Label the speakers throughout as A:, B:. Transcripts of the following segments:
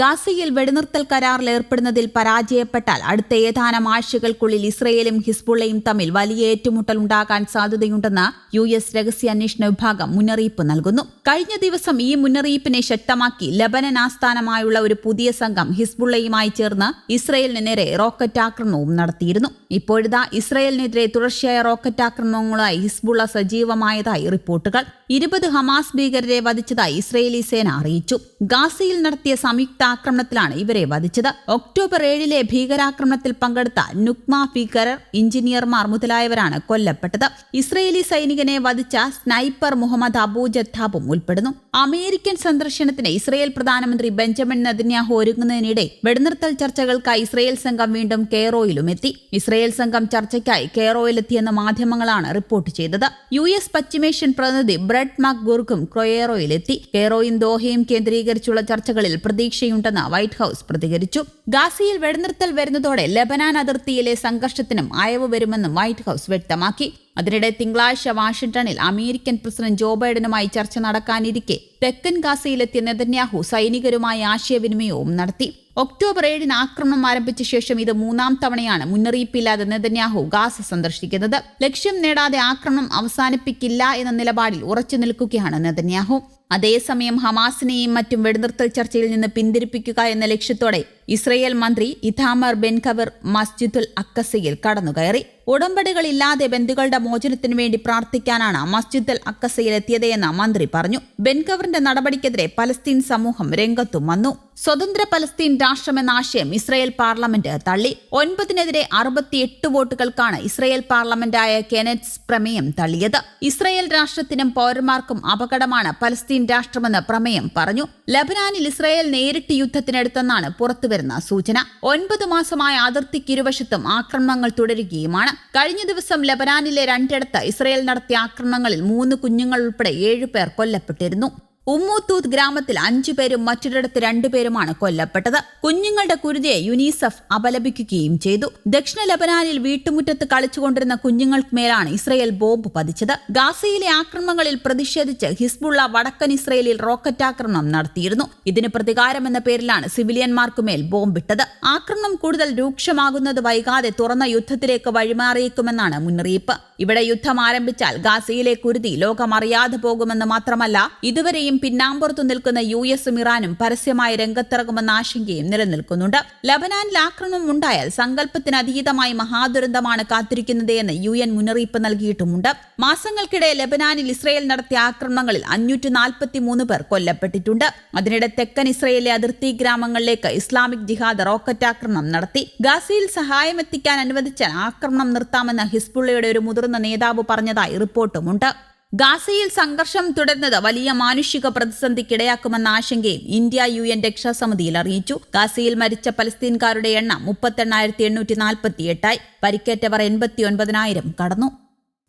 A: ഗാസയിൽ വെടിനിർത്തൽ കരാറിൽ ഏർപ്പെടുന്നതിൽ പരാജയപ്പെട്ടാൽ അടുത്ത ഏതാനും ആഴ്ചകൾക്കുള്ളിൽ ഇസ്രയേലും ഹിസ്ബുള്ളയും തമ്മിൽ വലിയ ഏറ്റുമുട്ടൽ ഉണ്ടാകാൻ സാധ്യതയുണ്ടെന്ന് യു എസ് രഹസ്യാന്വേഷണ വിഭാഗം മുന്നറിയിപ്പ് നൽകുന്നു. കഴിഞ്ഞ ദിവസം ഈ മുന്നറിയിപ്പിനെ ശക്തമാക്കി ലബനൻ ആസ്ഥാനമായുള്ള ഒരു പുതിയ സംഘം ഹിസ്ബുള്ളയുമായി ചേർന്ന് ഇസ്രയേലിന് നേരെ റോക്കറ്റ് ആക്രമണവും നടത്തിയിരുന്നു. ഇപ്പോഴിതാ ഇസ്രയേലിനെതിരെ തുടർച്ചയായ റോക്കറ്റ് ആക്രമണങ്ങളായി ഹിസ്ബുള്ള സജീവമായതായി റിപ്പോർട്ടുകൾ. ഇരുപത് ഹമാസ് ഭീകരരെ വധിച്ചതായി ഇസ്രയേലി സേന അറിയിച്ചു. ഗാസയിൽ നടത്തിയ സംയുക്ത ആക്രമണത്തിലാണ് ഇവരെ വധിച്ചത്. ഒക്ടോബർ ഏഴിലെ ഭീകരാക്രമണത്തിൽ പങ്കെടുത്ത നുക്മ ഭീകരർ എഞ്ചിനീയർമാർ മുതലായവരാണ് കൊല്ലപ്പെട്ടത്. ഇസ്രയേലി സൈനികനെ വധിച്ച സ്നൈപ്പർ മുഹമ്മദ് അബൂ ജത്താബും ഉൾപ്പെടുന്നു. അമേരിക്കൻ സന്ദർശനത്തിന് ഇസ്രയേൽ പ്രധാനമന്ത്രി ബെഞ്ചമിൻ നദിന്യാഹു ഒരുങ്ങുന്നതിനിടെ വെടിനിർത്തൽ ചർച്ചകൾക്കായി ഇസ്രയേൽ സംഘം വീണ്ടും കെയറോയിലും എത്തി. ഇസ്രയേൽ സംഘം ചർച്ചയ്ക്കായി കെയറോയിലെത്തിയെന്ന് മാധ്യമങ്ങളാണ് റിപ്പോർട്ട് ചെയ്തത്. യു എസ് പശ്ചിമേഷ്യൻ പ്രതിനിധി ബ്രെഡ് മക്ഗുർക്കും ക്രൊയേറോയിലെത്തി. കെയറോയും ദോഹയും കേന്ദ്രീകരിച്ചുള്ള ചർച്ചകളിൽ പ്രതീക്ഷയുണ്ടെന്ന് വൈറ്റ് ഹൌസ് പ്രതികരിച്ചു. ഗാസയിൽ വെടിനിർത്തൽ വരുന്നതോടെ ലബനാൻ അതിർത്തിയിലെ സംഘർഷത്തിനും അയവ് വരുമെന്നും വൈറ്റ് ഹൌസ് വ്യക്തമാക്കി. അതിനിടെ തിങ്കളാഴ്ച വാഷിംഗ്ടണിൽ അമേരിക്കൻ പ്രസിഡന്റ് ജോ ബൈഡനുമായി ചർച്ച നടക്കാനിരിക്കെ തെക്കൻ ഗാസയിലെത്തിയ നെതന്യാഹു സൈനികരുമായി ആശയവിനിമയവും നടത്തി. ഒക്ടോബർ ഏഴിന് ആക്രമണം ആരംഭിച്ച ശേഷം ഇത് മൂന്നാം തവണയാണ് മുന്നറിയിപ്പില്ലാതെ നെതന്യാഹു ഗാസ സന്ദർശിക്കുന്നത്. ലക്ഷ്യം നേടാതെ ആക്രമണം അവസാനിപ്പിക്കില്ല എന്ന നിലപാടിൽ ഉറച്ചു നിൽക്കുകയാണ് നെതന്യാഹു. അതേസമയം ഹമാസിനെയും മറ്റും വെടിനിർത്തൽ ചർച്ചയിൽ നിന്ന് പിന്തിരിപ്പിക്കുക എന്ന ലക്ഷ്യത്തോടെ ഇസ്രയേൽ മന്ത്രി ഇഥാമർ ബെൻഖവർ മസ്ജിദുൽ അക്കസയിൽ കടന്നുകയറി. ഉടമ്പടികളില്ലാതെ ബന്ധുക്കളുടെ മോചനത്തിനു വേണ്ടി പ്രാർത്ഥിക്കാനാണ് മസ്ജിദ് അക്കസയിൽ അക്കസയിലെത്തിയതെന്ന് മന്ത്രി പറഞ്ഞു. ബെൻകവറിന്റെ നടപടിക്കെതിരെ പലസ്തീൻ സമൂഹം രംഗത്തും വന്നു. സ്വതന്ത്ര പലസ്തീൻ രാഷ്ട്രമെന്ന ആശയം ഇസ്രയേൽ പാർലമെന്റ് തള്ളി. ഒൻപതിനെതിരെ അറുപത്തിയെട്ട് വോട്ടുകൾക്കാണ് ഇസ്രയേൽ പാർലമെന്റായ കെനറ്റ്സ് പ്രമേയം തള്ളിയത്. ഇസ്രയേൽ രാഷ്ട്രത്തിനും പൌരന്മാർക്കും അപകടമാണ് പലസ്തീൻ രാഷ്ട്രമെന്ന് പ്രമേയം പറഞ്ഞു. ലബനാനിൽ ഇസ്രയേൽ നേരിട്ട് യുദ്ധത്തിനെടുത്തെന്നാണ് പുറത്തുവരുന്ന സൂചന. ഒൻപത് മാസമായ അതിർത്തിക്കിരുവശത്തും ആക്രമണങ്ങൾ തുടരുകയുമാണ്. കഴിഞ്ഞ ദിവസം ലബനാനിലെ രണ്ടിടത്ത് ഇസ്രയേൽ നടത്തിയ ആക്രമണങ്ങളിൽ മൂന്ന് കുഞ്ഞുങ്ങൾ ഉൾപ്പെടെ ഏഴ് പേർ കൊല്ലപ്പെട്ടിരുന്നു. ഉമ്മൂത്തൂത്ത് ഗ്രാമത്തിൽ അഞ്ചു പേരും മറ്റൊരിടത്ത് രണ്ടുപേരുമാണ് കൊല്ലപ്പെട്ടത്. കുഞ്ഞുങ്ങളുടെ കുരുതിയെ യുനീസെഫ് അപലപിക്കുകയും ചെയ്തു. ദക്ഷിണ ലബനാനിൽ വീട്ടുമുറ്റത്ത് കളിച്ചുകൊണ്ടിരുന്ന കുഞ്ഞുങ്ങൾക്ക് മേലാണ് ഇസ്രയേൽ ബോംബ് പതിച്ചത്. ഗാസയിലെ ആക്രമണങ്ങളിൽ പ്രതിഷേധിച്ച് ഹിസ്ബുള്ള വടക്കൻ ഇസ്രയേലിൽ റോക്കറ്റ് ആക്രമണം നടത്തിയിരുന്നു. ഇതിന് പ്രതികാരമെന്ന പേരിലാണ് സിവിലിയന്മാർക്കുമേൽ ബോംബിട്ടത്. ആക്രമണം കൂടുതൽ രൂക്ഷമാകുന്നത് വൈകാതെ തുറന്ന യുദ്ധത്തിലേക്ക് വഴിമാറിയേക്കുമെന്നാണ് മുന്നറിയിപ്പ്. ഇവിടെ യുദ്ധം ആരംഭിച്ചാൽ ഗാസയിലെ കുരുതി ലോകം അറിയാതെ പോകുമെന്ന് മാത്രമല്ല ഇതുവരെയും പിന്നാമ്പുറത്തു നിൽക്കുന്ന യു എസും ഇറാനും പരസ്യമായി രംഗത്തിറങ്ങുമെന്ന ആശങ്കയും നിലനിൽക്കുന്നുണ്ട്. ലബനാനിൽ ആക്രമണം ഉണ്ടായാൽ സങ്കല്പത്തിനതീതമായി മഹാദുരന്തമാണ് കാത്തിരിക്കുന്നത് എന്ന് യു എൻ മുന്നറിയിപ്പ് നൽകിയിട്ടുമുണ്ട്. മാസങ്ങൾക്കിടെ ലബനാനിൽ ഇസ്രയേൽ നടത്തിയ ആക്രമണങ്ങളിൽ അഞ്ഞൂറ്റി നാൽപ്പത്തി മൂന്ന് പേർ കൊല്ലപ്പെട്ടിട്ടുണ്ട്. അതിനിടെ തെക്കൻ ഇസ്രയേലിലെ അതിർത്തി ഗ്രാമങ്ങളിലേക്ക് ഇസ്ലാമിക് ജിഹാദ് റോക്കറ്റ് ആക്രമണം നടത്തി. ഗാസയിൽ സഹായമെത്തിക്കാൻ അനുവദിച്ചാൽ ആക്രമണം നിർത്താമെന്ന് ഹിസ്ബുള്ളയുടെ ഒരു മുതിർന്ന നേതാവ് പറഞ്ഞതായി റിപ്പോർട്ടുമുണ്ട്. ഗാസയിൽ സംഘർഷം തുടരുന്നത് വലിയ മാനുഷിക പ്രതിസന്ധിക്കിടയാക്കുമെന്ന ആശങ്കയും ഇന്ത്യ യു എൻ രക്ഷാസമിതിയിൽ അറിയിച്ചു. ഗാസയിൽ മരിച്ച പലസ്തീൻകാരുടെ എണ്ണം മുപ്പത്തെണ്ണായിരത്തി എണ്ണൂറ്റി നാൽപ്പത്തി എട്ടായി പരിക്കേറ്റവർ എൺപത്തി ഒൻപതിനായിരം കടന്നു.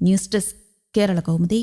A: News desk Kerala Kaumudi.